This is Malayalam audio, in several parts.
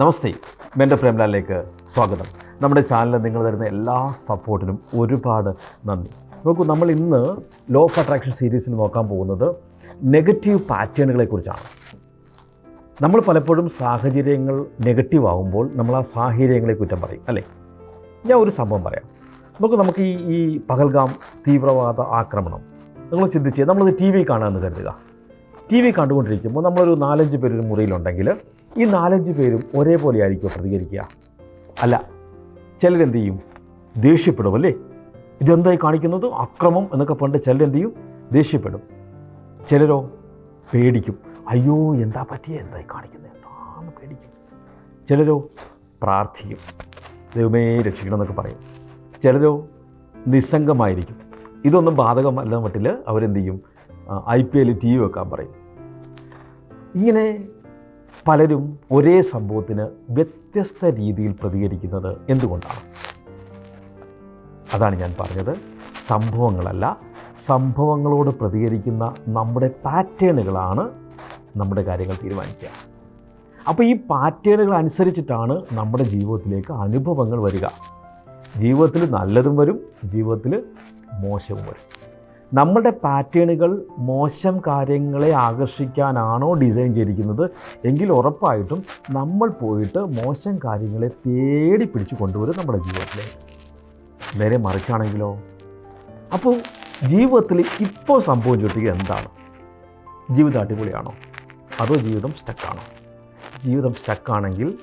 നമസ്തേ മെന്റെ പ്രേംലാലിലേക്ക് സ്വാഗതം. നമ്മുടെ ചാനലിൽ നിങ്ങൾ തരുന്ന എല്ലാ സപ്പോർട്ടിനും ഒരുപാട് നന്ദി. നോക്കൂ നമ്മൾ ഇന്ന് ലോ ഓഫ് അട്രാക്ഷൻ സീരീസിൽ നോക്കാൻ പോകുന്നത് നെഗറ്റീവ് പാറ്റേണുകളെ കുറിച്ചാണ്. നമ്മൾ പലപ്പോഴും സാഹചര്യങ്ങൾ നെഗറ്റീവ് ആകുമ്പോൾ നമ്മൾ ആ സാഹചര്യങ്ങളെ കുറ്റം പറയും അല്ലേ? ഞാൻ ഒരു സംഭവം പറയാം. നമുക്ക് നമുക്ക് ഈ ഈ പകൽഗാം തീവ്രവാദ ആക്രമണം. നിങ്ങൾ ചിന്തിച്ച് നമ്മളത് ടി വി കാണാമെന്ന് കരുതുക. ടി വി കണ്ടുകൊണ്ടിരിക്കുമ്പോൾ നമ്മളൊരു നാലഞ്ച് പേരൊരു മുറിയിലുണ്ടെങ്കിൽ ഈ നാലഞ്ച് പേരും ഒരേപോലെ ആയിരിക്കും പ്രതികരിക്കുക? അല്ല ചിലരെന്ത് ചെയ്യും ദേഷ്യപ്പെടും അല്ലേ ഇതെന്തായി കാണിക്കുന്നത്? അക്രമം എന്നൊക്കെ പണ്ട് ചിലരെന്ത് ചെയ്യും ദേഷ്യപ്പെടും. ചിലരോ പേടിക്കും. അയ്യോ എന്താ പറ്റിയ? എന്തായി കാണിക്കുന്നത് എന്താന്ന് പേടിക്കും. ചിലരോ പ്രാർത്ഥിക്കും. ദൈവമേ രക്ഷിക്കണം എന്നൊക്കെ പറയും. ചിലരോ നിസ്സംഗമായിരിക്കും. ഇതൊന്നും ബാധകമല്ല മട്ടിൽ അവരെന്ത് ചെയ്യും I P L T V വെക്കാൻ പറയും. ഇങ്ങനെ പലരും ഒരേ സംഭവത്തിന് വ്യത്യസ്ത രീതിയിൽ പ്രതികരിക്കുന്നത് എന്തുകൊണ്ടാണ്? അതാണ് ഞാൻ പറഞ്ഞത്. സംഭവങ്ങളല്ല സംഭവങ്ങളോട് പ്രതികരിക്കുന്ന നമ്മുടെ പാറ്റേണുകളാണ് നമ്മുടെ കാര്യങ്ങൾ തീരുമാനിക്കുക. അപ്പോൾ ഈ പാറ്റേണുകൾ അനുസരിച്ചിട്ടാണ് നമ്മുടെ ജീവിതത്തിലേക്ക് അനുഭവങ്ങൾ വരിക. ജീവിതത്തിൽ നല്ലതും വരും ജീവിതത്തിൽ മോശവും വരും. നമ്മുടെ പാറ്റേണുകൾ മോശം കാര്യങ്ങളെ ആകർഷിക്കാനാണോ ഡിസൈൻ ചെയ്തിരിക്കുന്നത്? എങ്കിൽ ഉറപ്പായിട്ടും നമ്മൾ പോയിട്ട് മോശം കാര്യങ്ങളെ തേടി പിടിച്ച് കൊണ്ടുവരും നമ്മുടെ ജീവിതത്തിലേക്ക്. നേരെ മറിച്ചാണെങ്കിലോ? അപ്പോൾ ജീവിതത്തിൽ ഇപ്പോൾ സംഭവിച്ചിരിക്കുക എന്താണ്? ജീവിതം അടിപൊളിയാണോ? അതോ ജീവിതം സ്റ്റക്കാണോ? ജീവിതം സ്റ്റക്കാണെങ്കിൽ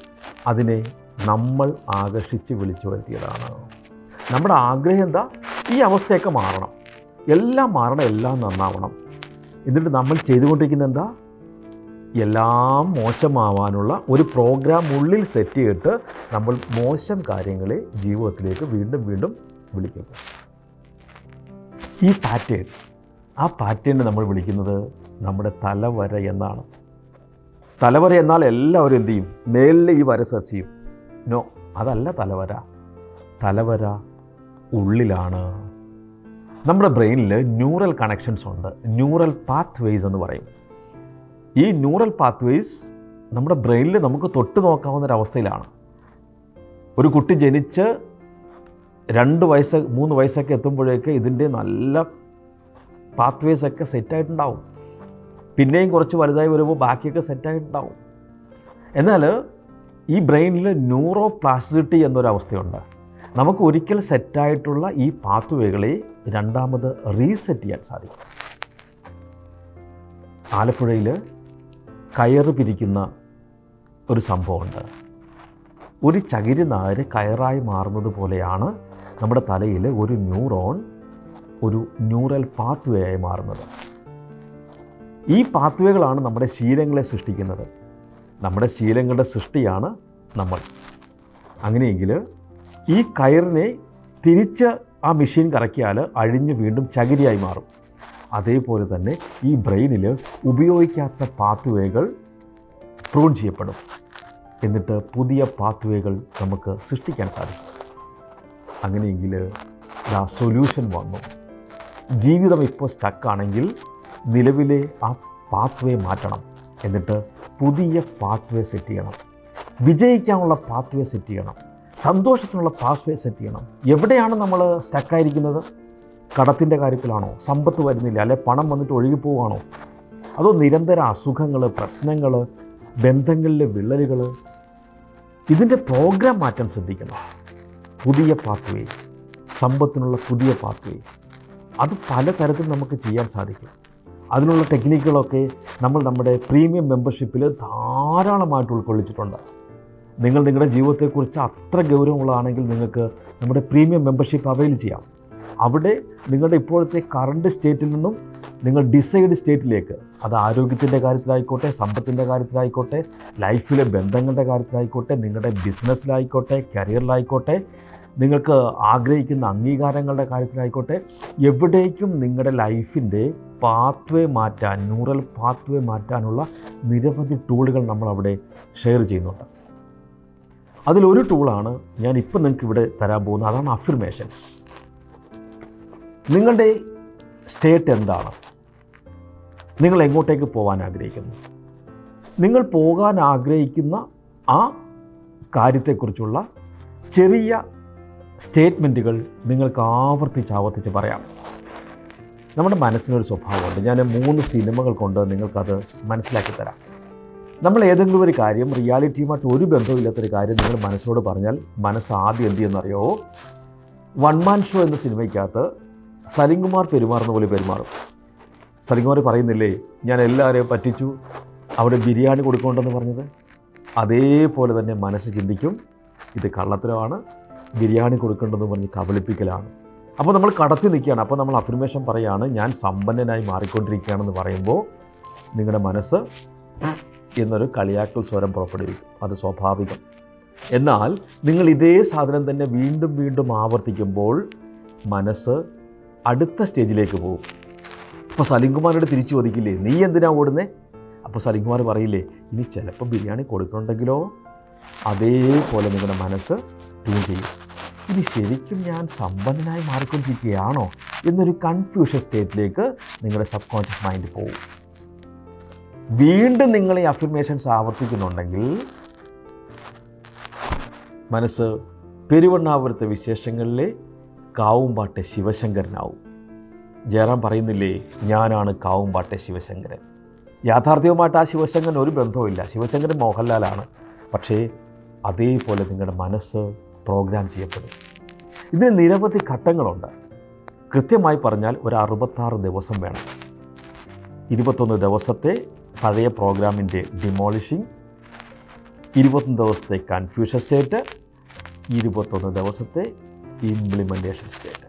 അതിനെ നമ്മൾ ആകർഷിച്ച് വിളിച്ചു വരുത്തിയതാണ്. നമ്മുടെ ആഗ്രഹം എന്താ? ഈ അവസ്ഥയൊക്കെ മാറണം. എല്ലാം മാറണം എല്ലാം നന്നാവണം. എന്നിട്ട് നമ്മൾ ചെയ്തുകൊണ്ടിരിക്കുന്ന എന്താ? എല്ലാം മോശമാവാനുള്ള ഒരു പ്രോഗ്രാം ഉള്ളിൽ സെറ്റ് ചെയ്തിട്ട് നമ്മൾ മോശം കാര്യങ്ങളെ ജീവിതത്തിലേക്ക് വീണ്ടും വീണ്ടും വിളിക്കുന്നു. ഈ പാറ്റേൺ ആ പാറ്റേണിനെ നമ്മൾ വിളിക്കുന്നത് നമ്മുടെ തലവര എന്നാണ്. തലവര എന്നാൽ എല്ലാവരും എന്ത് ചെയ്യും? മേളിൽ ഈ വര സെർച്ച് ചെയ്യും. നോ അതല്ല തലവര. തലവര ഉള്ളിലാണ്. നമ്മുടെ ബ്രെയിനിൽ ന്യൂറൽ കണക്ഷൻസ് ഉണ്ട്. ന്യൂറൽ പാത്ത് വേസ് എന്ന് പറയും. ഈ ന്യൂറൽ പാത്ത് വേസ് നമ്മുടെ ബ്രെയിനിൽ നമുക്ക് തൊട്ട് നോക്കാവുന്ന ഒരവസ്ഥയിലാണ് ഒരു കുട്ടി ജനിച്ച് രണ്ട് വയസ്സ് മൂന്ന് വയസ്സൊക്കെ എത്തുമ്പോഴേക്ക് ഇതിന്റെ നല്ല പാത്ത് ഒക്കെ സെറ്റായിട്ടുണ്ടാവും പിന്നെയും കുറച്ച് വലുതായി വരുമ്പോൾ ബാക്കിയൊക്കെ സെറ്റായിട്ടുണ്ടാവും എന്നാൽ ഈ ബ്രെയിനിൽ ന്യൂറോ പ്ലാസ്റ്റിസിറ്റി എന്നൊരവസ്ഥയുണ്ട് നമുക്ക് ഒരിക്കൽ സെറ്റായിട്ടുള്ള ഈ പാത്തുവേകളെ രണ്ടാമത് റീസെറ്റ് ചെയ്യാൻ സാധിക്കും. ആലപ്പുഴയിൽ കയറ് പിരിക്കുന്ന ഒരു സംഭവമുണ്ട്. ഒരു ചകിരി നാര് കയറായി മാറുന്നത് പോലെയാണ് നമ്മുടെ തലയിൽ ഒരു ന്യൂറോൺ ഒരു ന്യൂറൽ പാത്വേ ആയി മാറുന്നത്. ഈ പാത്വേകളാണ് നമ്മുടെ ശീലങ്ങളെ സൃഷ്ടിക്കുന്നത്. നമ്മുടെ ശീലങ്ങളുടെ സൃഷ്ടിയാണ് നമ്മൾ. അങ്ങനെയെങ്കിൽ ഈ കയറിനെ തിരിച്ച് ആ മെഷീൻ കറക്കിയാൽ അഴിഞ്ഞ് വീണ്ടും ചകിരിയായി മാറും. അതേപോലെ തന്നെ ഈ ബ്രെയിനിൽ ഉപയോഗിക്കാത്ത പാത്വേകൾ പ്രൂൺ ചെയ്യപ്പെടും. എന്നിട്ട് പുതിയ പാത്വേകൾ നമുക്ക് സൃഷ്ടിക്കാൻ സാധിക്കും. അങ്ങനെയെങ്കിൽ ആ സൊല്യൂഷൻ വന്നു. ജീവിതം ഇപ്പോൾ സ്റ്റക്കാണെങ്കിൽ നിലവിലെ ആ പാത്വേ മാറ്റണം. എന്നിട്ട് പുതിയ പാത്വേ സെറ്റ് ചെയ്യണം. വിജയിക്കാനുള്ള പാത്വേ സെറ്റ് ചെയ്യണം. സന്തോഷത്തിനുള്ള പാസ്വേ സെറ്റ് ചെയ്യണം. എവിടെയാണ് നമ്മൾ സ്റ്റക്കായിരിക്കുന്നത് കടത്തിന്റെ കാര്യത്തിലാണോ? സമ്പത്ത് വരുന്നില്ല. അല്ലെ പണം വന്നിട്ട് ഒഴുകിപ്പോവുകയാണോ അതോ നിരന്തര അസുഖങ്ങൾ പ്രശ്നങ്ങൾ ബന്ധങ്ങളിലെ വിള്ളലുകൾ ഇതിന്റെ പ്രോഗ്രാം മാറ്റം ശ്രദ്ധിക്കണം. പുതിയ പാത്വേ സമ്പത്തിനുള്ള പുതിയ പാത്വേ അത് പലതരത്തിൽ നമുക്ക് ചെയ്യാൻ സാധിക്കും. അതിനുള്ള ടെക്നിക്കുകളൊക്കെ നമ്മൾ നമ്മുടെ പ്രീമിയം മെമ്പർഷിപ്പിൽ ധാരാളമായിട്ട് ഉൾക്കൊള്ളിച്ചിട്ടുണ്ട്. നിങ്ങൾ നിങ്ങളുടെ ജീവിതത്തെക്കുറിച്ച് അത്ര ഗൗരവമുള്ളതാണെങ്കിൽ നിങ്ങൾക്ക് നമ്മുടെ പ്രീമിയം മെമ്പർഷിപ്പ് അവൈൽ ചെയ്യാം. അവിടെ നിങ്ങളുടെ ഇപ്പോഴത്തെ കറണ്ട് സ്റ്റേറ്റിൽ നിന്നും നിങ്ങൾ ഡിസൈഡ് സ്റ്റേറ്റിലേക്ക് അത് ആരോഗ്യത്തിന്റെ കാര്യത്തിലായിക്കോട്ടെ സമ്പത്തിന്റെ കാര്യത്തിലായിക്കോട്ടെ ലൈഫിലെ ബന്ധങ്ങളുടെ കാര്യത്തിലായിക്കോട്ടെ നിങ്ങളുടെ ബിസിനസ്സിലായിക്കോട്ടെ കരിയറിലായിക്കോട്ടെ നിങ്ങൾക്ക് ആഗ്രഹിക്കുന്ന അംഗീകാരങ്ങളുടെ കാര്യത്തിലായിക്കോട്ടെ എവിടേക്കും നിങ്ങളുടെ ലൈഫിന്റെ പാത്വേ മാറ്റാൻ ന്യൂറൽ പാത്വേ മാറ്റാനുള്ള നിരവധി ടൂളുകൾ നമ്മൾ അവിടെ ഷെയർ ചെയ്യുന്നുണ്ട്. അതിലൊരു ടൂളാണ് ഞാൻ ഇപ്പം നിങ്ങൾക്ക് ഇവിടെ തരാൻ പോകുന്നത്. അതാണ് അഫിർമേഷൻസ് നിങ്ങളുടെ സ്റ്റേറ്റ് എന്താണ്? നിങ്ങൾ എങ്ങോട്ടേക്ക് പോകാൻ ആഗ്രഹിക്കുന്നു? നിങ്ങൾ പോകാൻ ആഗ്രഹിക്കുന്ന ആ കാര്യത്തെക്കുറിച്ചുള്ള ചെറിയ സ്റ്റേറ്റ്മെന്റുകൾ നിങ്ങൾക്ക് ആവർത്തിച്ച് ആവർത്തിച്ച് പറയാം. നമ്മുടെ മനസ്സിനൊരു സ്വഭാവമുണ്ട്. ഞാൻ മൂന്ന് സിനിമകൾ കൊണ്ട് നിങ്ങൾക്കത് മനസ്സിലാക്കി തരാം. നമ്മൾ ഏതെങ്കിലും ഒരു കാര്യം റിയാലിറ്റിയുമായിട്ട് ഒരു ബന്ധമില്ലാത്തൊരു കാര്യം നിങ്ങൾ മനസ്സോട് പറഞ്ഞാൽ മനസ്സ് ആദ്യം എന്ത് ചെയ്യുന്നറിയോ? വൺ മാൻ ഷോ എന്ന സിനിമയ്ക്കകത്ത് സലിംകുമാർ പെരുമാറുന്ന പോലെ പെരുമാറും. സലിംകുമാർ പറയുന്നില്ലേ ഞാൻ എല്ലാവരെയും പറ്റിച്ചു അവിടെ ബിരിയാണി കൊടുക്കണ്ടെന്ന് പറഞ്ഞത്? അതേപോലെ തന്നെ മനസ്സ് ചിന്തിക്കും ഇത് കള്ളത്തരമാണ് ബിരിയാണി കൊടുക്കേണ്ടതെന്ന് പറഞ്ഞ് കബളിപ്പിക്കലാണ്. അപ്പോൾ നമ്മൾ കടത്തി നിൽക്കുകയാണ്. അപ്പോൾ നമ്മൾ അഫർമേഷൻ പറയുകയാണ് ഞാൻ സമ്പന്നനായി മാറിക്കൊണ്ടിരിക്കുകയാണെന്ന് പറയുമ്പോൾ നിങ്ങളുടെ മനസ്സ് എന്നൊരു കളിയാക്കൽ സ്വരം പുറപ്പെടുവിക്കും. അത് സ്വാഭാവികം. എന്നാൽ നിങ്ങൾ ഇതേ സാധനം തന്നെ വീണ്ടും വീണ്ടും ആവർത്തിക്കുമ്പോൾ മനസ്സ് അടുത്ത സ്റ്റേജിലേക്ക് പോകും. അപ്പോൾ സലിംകുമാരോട് തിരിച്ചു ചോദിക്കില്ലേ നീ എന്തിനാ ഓടുന്നേ? അപ്പോൾ സലിംകുമാർ പറയില്ലേ ഇനി ചിലപ്പോൾ ബിരിയാണി കൊടുക്കണമെങ്കിലോ അതേപോലെ നിങ്ങളുടെ മനസ്സ് ട്യൂൺ ചെയ്യും. ഇനി ശരിക്കും ഞാൻ സമ്പന്നനായി മാറിക്കൊണ്ടിരിക്കുകയാണോ? എന്നൊരു കൺഫ്യൂഷൻ സ്റ്റേറ്റിലേക്ക് നിങ്ങളുടെ സബ് കോൺഷ്യസ് മൈൻഡ് പോകും. വീണ്ടും നിങ്ങൾ ഈ അഫിർമേഷൻസ് ആവർത്തിക്കുന്നുണ്ടെങ്കിൽ മനസ്സ് പെരുവണ്ണാപുരത്തെ വിശേഷങ്ങളിലെ കാവുംപാട്ടെ ശിവശങ്കരനാവും. ജയറാം പറയുന്നില്ലേ ഞാനാണ് കാവുംപാട്ടെ ശിവശങ്കരൻ. യാഥാർത്ഥ്യവുമായിട്ട് ആ ശിവശങ്കരൻ ഒരു ബന്ധവുമില്ല. ശിവശങ്കരൻ മോഹൻലാലാണ്. പക്ഷേ അതേപോലെ നിങ്ങളുടെ മനസ്സ് പ്രോഗ്രാം ചെയ്യപ്പെടും. ഇതിന് നിരവധി ഘട്ടങ്ങളുണ്ട്. കൃത്യമായി പറഞ്ഞാൽ ഒരു അറുപത്താറ് ദിവസം വേണം. ഇരുപത്തൊന്ന് ദിവസത്തെ പഴയ പ്രോഗ്രാമിന്റെ ഡിമോളിഷിംഗ് ഇരുപത്തൊന്ന് ദിവസത്തെ കൺഫ്യൂഷൻ സ്റ്റേറ്റ് ഇരുപത്തൊന്ന് ദിവസത്തെ ഇംപ്ലിമെന്റേഷൻ സ്റ്റേറ്റ്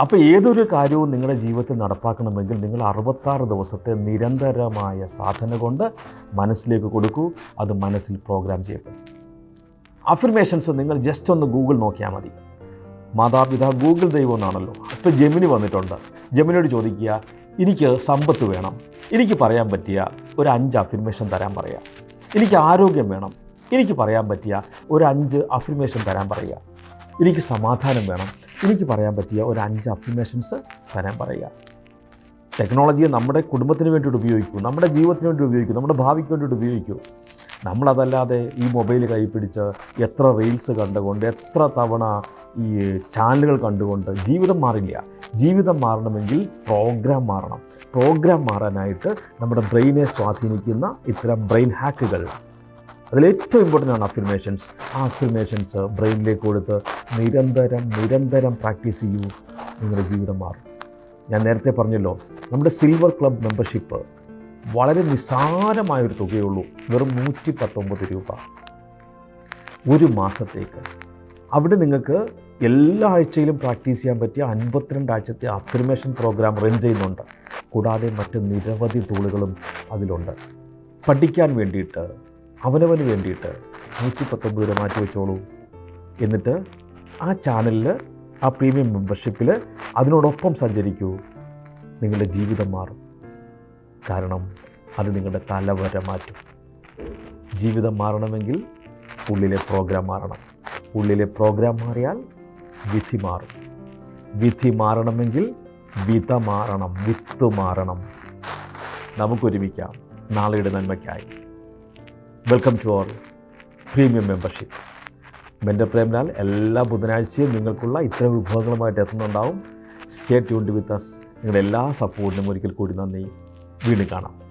അപ്പോൾ ഏതൊരു കാര്യവും നിങ്ങളുടെ ജീവിതത്തിൽ നടപ്പാക്കണമെങ്കിൽ നിങ്ങൾ അറുപത്താറ് ദിവസത്തെ നിരന്തരമായ സാധന കൊണ്ട് മനസ്സിലേക്ക് കൊടുക്കൂ അത് മനസ്സിൽ പ്രോഗ്രാം ചെയ്യപ്പെടും അഫർമേഷൻസ് നിങ്ങൾ ജസ്റ്റ് ഒന്ന് ഗൂഗിൾ നോക്കിയാൽ മതി. മാതാപിതാ ഗൂഗിൾ ദൈവം എന്നാണല്ലോ. ഇപ്പോൾ ജെമിനി വന്നിട്ടുണ്ട്. ജെമിനിയോട് ചോദിക്കുക എനിക്ക് സമ്പത്ത് വേണം. എനിക്ക് പറയാൻ പറ്റിയ ഒരു അഞ്ച് അഫിർമേഷൻ തരാൻ പറയാം. എനിക്ക് ആരോഗ്യം വേണം. എനിക്ക് പറയാൻ പറ്റിയ ഒരു അഞ്ച് അഫിർമേഷൻ തരാൻ പറയുക എനിക്ക് സമാധാനം വേണം. എനിക്ക് പറയാൻ പറ്റിയ ഒരു അഞ്ച് അഫിർമേഷൻസ് തരാൻ പറയുക ടെക്നോളജിയെ നമ്മുടെ കുടുംബത്തിന് വേണ്ടിയിട്ട് ഉപയോഗിക്കൂ. നമ്മുടെ ജീവിതത്തിന് വേണ്ടി ഉപയോഗിക്കൂ. നമ്മുടെ ഭാവിക്ക് വേണ്ടിയിട്ട് ഉപയോഗിക്കൂ. നമ്മളതല്ലാതെ ഈ മൊബൈൽ കൈ പിടിച്ച് എത്ര റീൽസ് കണ്ടുകൊണ്ട് എത്ര തവണ ഈ ചാനലുകൾ കണ്ടുകൊണ്ട് ജീവിതം മാറില്ല. ജീവിതം മാറണമെങ്കിൽ പ്രോഗ്രാം മാറണം. പ്രോഗ്രാം മാറാനായിട്ട് നമ്മുടെ ബ്രെയിനെ സ്വാധീനിക്കുന്ന ഇത്തരം ബ്രെയിൻ ഹാക്കുകൾ അതിലേറ്റവും ഇമ്പോർട്ടന്റ് ആണ് അഫിർമേഷൻസ് ആ അഫിർമേഷൻസ് ബ്രെയിനിലേക്ക് കൊടുത്ത് നിരന്തരം നിരന്തരം പ്രാക്ടീസ് ചെയ്യൂ. നിങ്ങളുടെ ജീവിതം മാറും. ഞാൻ നേരത്തെ പറഞ്ഞല്ലോ നമ്മുടെ സിൽവർ ക്ലബ് മെമ്പർഷിപ്പ് വളരെ നിസ്സാരമായൊരു തുകയുള്ളൂ. വെറും നൂറ്റി പത്തൊമ്പത് രൂപ. ഒരു മാസത്തേക്ക്. അവിടെ നിങ്ങൾക്ക് എല്ലാ ആഴ്ചയിലും പ്രാക്ടീസ് ചെയ്യാൻ പറ്റിയ അൻപത്തിരണ്ട് ആഴ്ചത്തെ അഫർമേഷൻ പ്രോഗ്രാം റൺ ചെയ്യുന്നുണ്ട്. കൂടാതെ മറ്റ് നിരവധി ടൂളുകളും അതിലുണ്ട്. പഠിക്കാൻ വേണ്ടിയിട്ട് അവനവന് വേണ്ടിയിട്ട് നൂറ്റി പത്തൊമ്പത് രൂപ മാറ്റി വെച്ചോളൂ. എന്നിട്ട് ആ ചാനലിൽ ആ പ്രീമിയം മെമ്പർഷിപ്പിൽ അതിനോടൊപ്പം സഞ്ചരിക്കൂ. നിങ്ങളുടെ ജീവിതം മാറും. കാരണം അത് നിങ്ങളുടെ തലവര മാറ്റും. ജീവിതം മാറണമെങ്കിൽ ഉള്ളിലെ പ്രോഗ്രാം മാറണം. ഉള്ളിലെ പ്രോഗ്രാം മാറിയാൽ വിധി മാറും. വിധി മാറണമെങ്കിൽ വിധ മാറണം വിത്ത് മാറണം. നമുക്കൊരുമിക്കാം നാളെയുടെ നന്മയ്ക്കായി. വെൽക്കം ടു അവർ പ്രീമിയം മെമ്പർഷിപ്പ് മെന്റർ പ്രേംലാൽ എല്ലാ ബുധനാഴ്ചയും നിങ്ങൾക്കുള്ള ഇത്തരം വിഭവങ്ങളുമായിട്ട് എത്തുന്നുണ്ടാവും. സ്റ്റേ ട്യൂൺഡ് വിത്ത് അസ് നിങ്ങളുടെ എല്ലാ സപ്പോർട്ടിനും ഒരിക്കൽ കൂടി നന്ദി. വീണ്ടും കാണാം.